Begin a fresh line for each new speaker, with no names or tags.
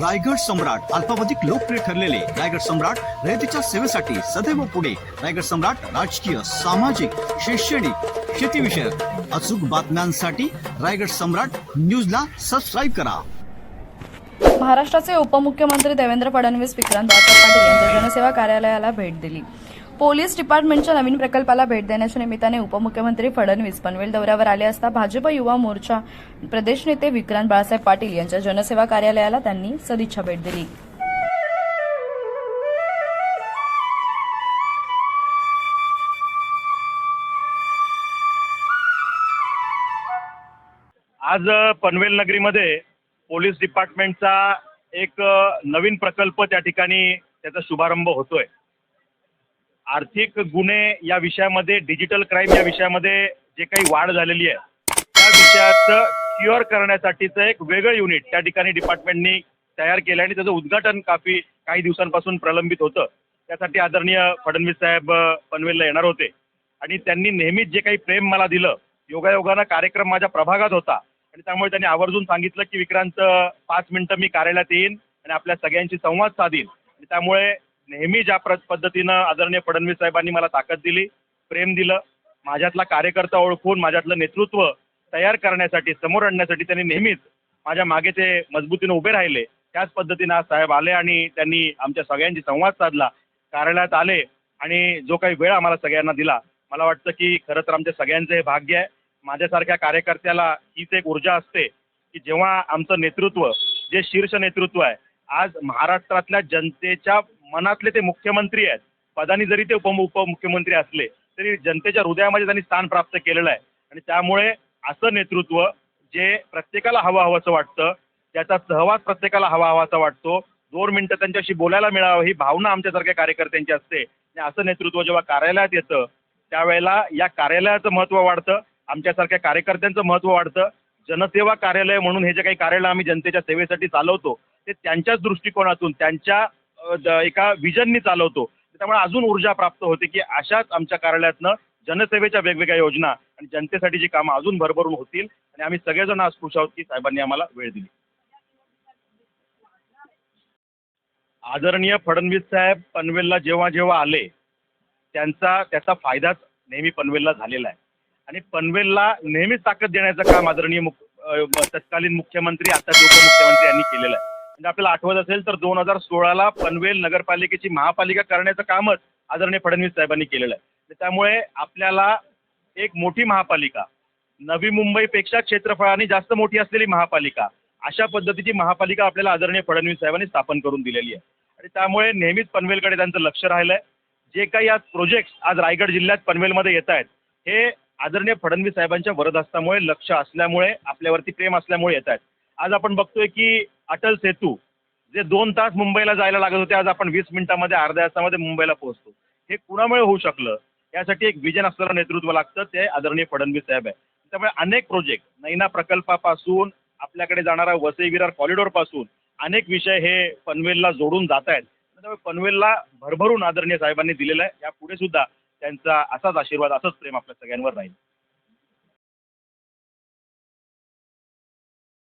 रायगड सम्राट अल्पावधिक लोकप्रिय ठरलेले रायगड सम्राट रयतेच्या सेवेसाठी सदैव पुढे. रायगड सम्राट राजकीय सामाजिक शैक्षणिक शेतीविषयक अचूक बातम्यांसाठी रायगड सम्राट न्यूजला सबस्क्राईब करा.
महाराष्ट्राचे उपमुख्यमंत्री देवेंद्र फडणवीस विक्रांत पाटील यांच्या जनसेवा कार्यालयाला भेट दिली. पोलीस डिपार्टमेंटच्या नवीन प्रकल्पाला भेट देण्याच्या निमित्ताने उपमुख्यमंत्री फडणवीस पनवेल दौऱ्यावर आले असता भाजप युवा मोर्चा प्रदेश नेते विक्रांत बाळासाहेब पाटील यांच्या जनसेवा कार्यालयाला त्यांनी सदिच्छा भेट दिली.
आज पनवेल नगरीमध्ये पोलीस डिपार्टमेंटचा एक नवीन प्रकल्प त्या ठिकाणी त्याचा शुभारंभ होतोय. आर्थिक गुन्हे या विषयामध्ये डिजिटल क्राईम या विषयामध्ये जे काही वाढ झालेली आहे त्या विषयाचं क्युअर करण्यासाठीचं एक वेगळं युनिट त्या ठिकाणी डिपार्टमेंटनी तयार केलं आणि त्याचं उद्घाटन काफी काही दिवसांपासून प्रलंबित होतं. त्यासाठी आदरणीय फडणवीस साहेब पनवेलला येणार होते. आणि त्यांनी नेहमीच जे काही प्रेम मला दिलं योगायोगानं कार्यक्रम माझ्या प्रभागात होता. आणि त्यामुळे त्यांनी आवर्जून सांगितलं की विक्रांत पाच मिनिटं मी कार्यालयात येईन आणि आपल्या सगळ्यांशी संवाद साधीन. आणि त्यामुळे नेहमी ज्या प्र पद्धतीनं आदरणीय फडणवीस साहेबांनी मला ताकद दिली प्रेम दिलं माझ्यातला कार्यकर्ता ओळखून माझ्यातलं नेतृत्व तयार करण्यासाठी समोर आणण्यासाठी त्यांनी नेहमीच माझ्या मागे ते मजबूतीनं उभे राहिले. त्याच पद्धतीनं आज साहेब आले आणि त्यांनी आमच्या सगळ्यांशी संवाद साधला कार्यालयात आले आणि जो काही वेळ आम्हाला सगळ्यांना दिला मला वाटतं की खरं तर आमच्या सगळ्यांचं हे भाग्य आहे. माझ्यासारख्या कार्यकर्त्याला हीच एक ऊर्जा असते की जेव्हा आमचं नेतृत्व जे शीर्ष नेतृत्व आहे आज महाराष्ट्रातल्या जनतेच्या मनातले ते मुख्यमंत्री आहेत. पदानी जरी ते उप उपमुख्यमंत्री असले तरी जनतेच्या हृदयामध्ये त्यांनी स्थान प्राप्त केलेलं आहे. आणि त्यामुळे असं नेतृत्व जे प्रत्येकाला हवं हवंसं वाटतं त्याचा सहवास प्रत्येकाला हवा हवासा वाटतो दोन मिनटं त्यांच्याशी बोलायला मिळावं ही भावना आमच्यासारख्या कार्यकर्त्यांची असते. आणि असं नेतृत्व जेव्हा कार्यालयात येतं त्यावेळेला या कार्यालयाचं महत्त्व वाढतं आमच्यासारख्या कार्यकर्त्यांचं महत्त्व वाढतं. जनसेवा कार्यालय म्हणून हे जे काही कार्यालय आम्ही जनतेच्या सेवेसाठी चालवतो ते त्यांच्याच दृष्टिकोनातून त्यांच्या एका विजननी चालवतो. त्यामुळे अजून ऊर्जा प्राप्त होते की अशाच आमच्या कार्यालयातनं जनसेवेच्या वेगवेगळ्या योजना आणि जनतेसाठीची कामं अजून भरभरून होतील आणि आम्ही सगळेजण आज खुश आहोत की साहेबांनी आम्हाला वेळ दिली. आदरणीय फडणवीस साहेब पनवेलला जेव्हा जेव्हा आले त्यांचा त्याचा फायदाच नेहमी पनवेलला झालेला आहे. आणि पनवेलला नेहमीच ताकद देण्याचं काम आदरणीय मुख तत्कालीन मुख्यमंत्री आताचे उपमुख्यमंत्री यांनी केलेलं आहे. म्हणजे आपल्याला आठवत असेल तर दोन हजार सोळाला पनवेल नगरपालिकेची महापालिका करण्याचं कामच आदरणीय फडणवीस साहेबांनी केलेलं आहे. त्यामुळे आपल्याला एक मोठी महापालिका नवी मुंबईपेक्षा क्षेत्रफळाने जास्त मोठी असलेली महापालिका अशा पद्धतीची महापालिका आपल्याला आदरणीय फडणवीस साहेबांनी स्थापन करून दिलेली आहे. आणि त्यामुळे नेहमीच पनवेलकडे त्यांचं लक्ष राहिलं आहे जे काही आज प्रोजेक्ट्स आज रायगड जिल्ह्यात पनवेलमध्ये येत आहेत हे आदरणीय फडणवीस साहेबांच्या वरदहस्तामुळे लक्ष असल्यामुळे आपल्यावरती प्रेम असल्यामुळे येत आहेत. आज आपण बघतोय की अटल सेतू जे दोन तास मुंबईला जायला लागत होते आज आपण वीस मिनिटामध्ये अर्ध्या तासामध्ये मुंबईला पोहोचतो. हे कुणामुळे होऊ शकलं? यासाठी एक विजन असलेलं नेतृत्व लागतं ते आदरणीय फडणवीस साहेब आहे. त्यामुळे अनेक प्रोजेक्ट नैना प्रकल्पापासून आपल्याकडे जाणारा वसई विरार कॉरिडॉरपासून अनेक विषय हे पनवेलला जोडून जात आहेत. त्यामुळे पनवेलला भरभरून आदरणीय साहेबांनी दिलेलं आहे. यापुढे सुद्धा त्यांचा असाच आशीर्वाद असंच प्रेम आपल्या सगळ्यांवर राहील.